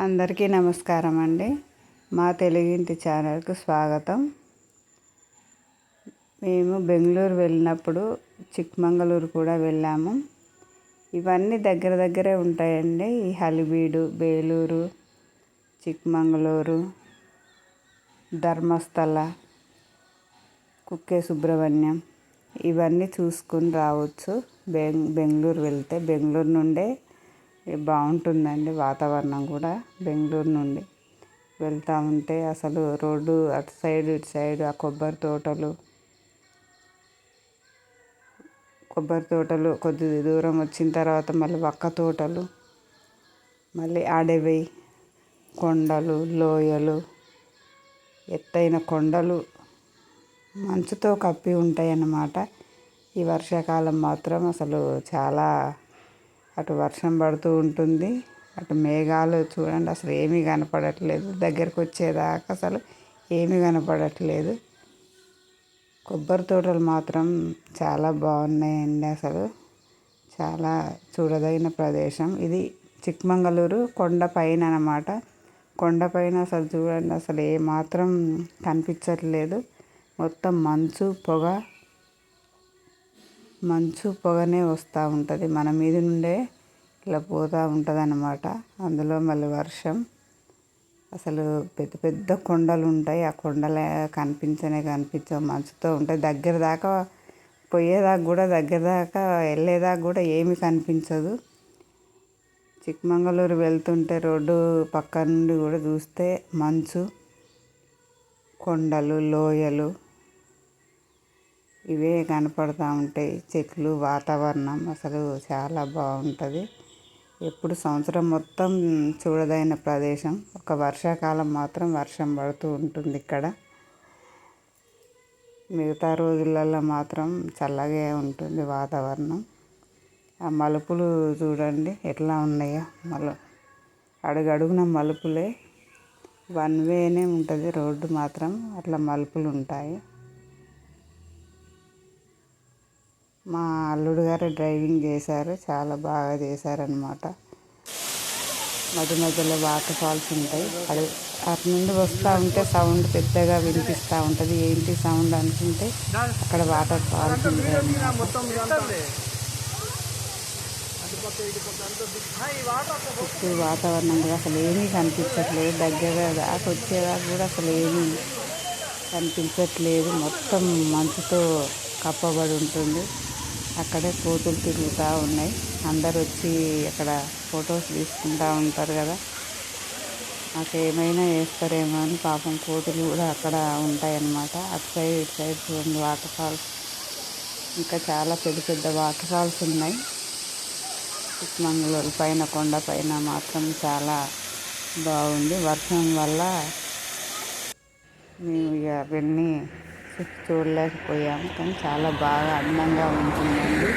అందరికీ నమస్కారం అండి. మా తెలుగింటి ఛానల్కు స్వాగతం. మేము బెంగళూరు వెళ్ళినప్పుడు చిక్మంగళూరు కూడా వెళ్ళాము. ఇవన్నీ దగ్గర దగ్గరే ఉంటాయండి. ఈ హలిబీడు బేలూరు చిక్మంగళూరు ధర్మస్థల కుక్కే సుబ్రహ్మణ్యం ఇవన్నీ చూసుకుని రావచ్చు. బెంగ్ బెంగళూరు వెళ్తే. బెంగళూరు నుండే బాగుంటుందండి వాతావరణం కూడా బెంగళూరు నుండి. వెళ్తూ ఉంటే అసలు రోడ్డు అటు సైడ్ ఇటు సైడ్ ఆ కొబ్బరి తోటలు కొబ్బరి తోటలు కొద్ది దూరం వచ్చిన తర్వాత మళ్ళీ వక్క తోటలు మళ్ళీ అడవి కొండలు లోయలు ఎత్తైన కొండలు మంచుతో కప్పి ఉంటాయి అన్నమాట ఈ వర్షాకాలం మాత్రం అసలు చాలా అటు వర్షం పడుతూ ఉంటుంది అటు మేఘాలు చూడండి అసలు ఏమీ కనపడట్లేదు. దగ్గరకు వచ్చేదాకా అసలు ఏమీ కనపడట్లేదు. కొబ్బరి తోటలు మాత్రం చాలా బాగున్నాయండి అసలు. చాలా చూడదగిన ప్రదేశం. ఇది చిక్మంగళూరు కొండ పైన అనమాట కొండపైన అసలు చూడండి అసలు ఏ మాత్రం కనిపించట్లేదు. మొత్తం మంచు పొగ మంచు పొగనే వస్తూ ఉంటుంది. మన మీద నుండే ఇలా పోతూ ఉంటుంది అన్నమాట అందులో మళ్ళీ వర్షం. అసలు పెద్ద పెద్ద కొండలు ఉంటాయి. ఆ కొండలే కనిపించనే కనిపించవు. మంచుతో ఉంటాయి దగ్గర దాకా పోయేదాకా కూడా దగ్గర దాకా వెళ్ళేదాకా కూడా ఏమి కనిపించదు. చిక్మంగళూరు వెళ్తుంటే రోడ్డు పక్క నుండి కూడా చూస్తే మంచు కొండలు లోయలు ఇవే కనపడుతూ ఉంటాయి చెట్లు వాతావరణం అసలు చాలా బాగుంటుంది. ఎప్పుడు సంవత్సరం మొత్తం చూడదగిన ప్రదేశం. ఒక వర్షాకాలం మాత్రం వర్షం పడుతూ ఉంటుంది ఇక్కడ. మిగతా రోజులలో మాత్రం చల్లగా ఉంటుంది వాతావరణం. ఆ మలుపులు చూడండి ఎట్లా ఉన్నాయో. మలు అడుగడుగున మలుపులే. వన్ వేనే ఉంటుంది రోడ్డు మాత్రం. అట్లా మలుపులు ఉంటాయి. మా అల్లుడు గారు డ్రైవింగ్ చేశారు చాలా బాగా చేశారనమాట మధ్య మధ్యలో వాటర్ ఫాల్స్ ఉంటాయి. అది అటు నుండి వస్తూ ఉంటే సౌండ్ పెద్దగా వినిపిస్తూ ఉంటుంది. ఏంటి సౌండ్ అనుకుంటే అక్కడ వాటర్ ఫాల్స్ ఉంటాయి చుట్టూ వాతావరణం కూడా అసలు ఏమీ కనిపించట్లేదు. దగ్గర దాకా వచ్చేదాకా కూడా అసలు ఏమీ కనిపించట్లేదు. మొత్తం మంచుతో కప్పబడి ఉంటుంది. అక్కడే కోతులు తిరుగుతూ ఉన్నాయి. అందరు వచ్చి అక్కడ ఫొటోస్ తీసుకుంటూ ఉంటారు కదా. నాకు ఏమైనా వేస్తారేమో అని పాపం కోతులు కూడా అక్కడ ఉంటాయన్నమాట. అటు సైడ్ ఇటు సైడ్ చూడండి వాటర్ ఫాల్స్ ఇంకా చాలా పెద్ద పెద్ద వాటర్ ఫాల్స్ ఉన్నాయి. చిక్మంగళూరు పైన కొండ పైన మాత్రం చాలా బాగుంది. వర్షం వల్ల మేము ఇక అవన్నీ చూడలేకపోయాము కానీ చాలా బాగా అందంగా ఉంటుందండి.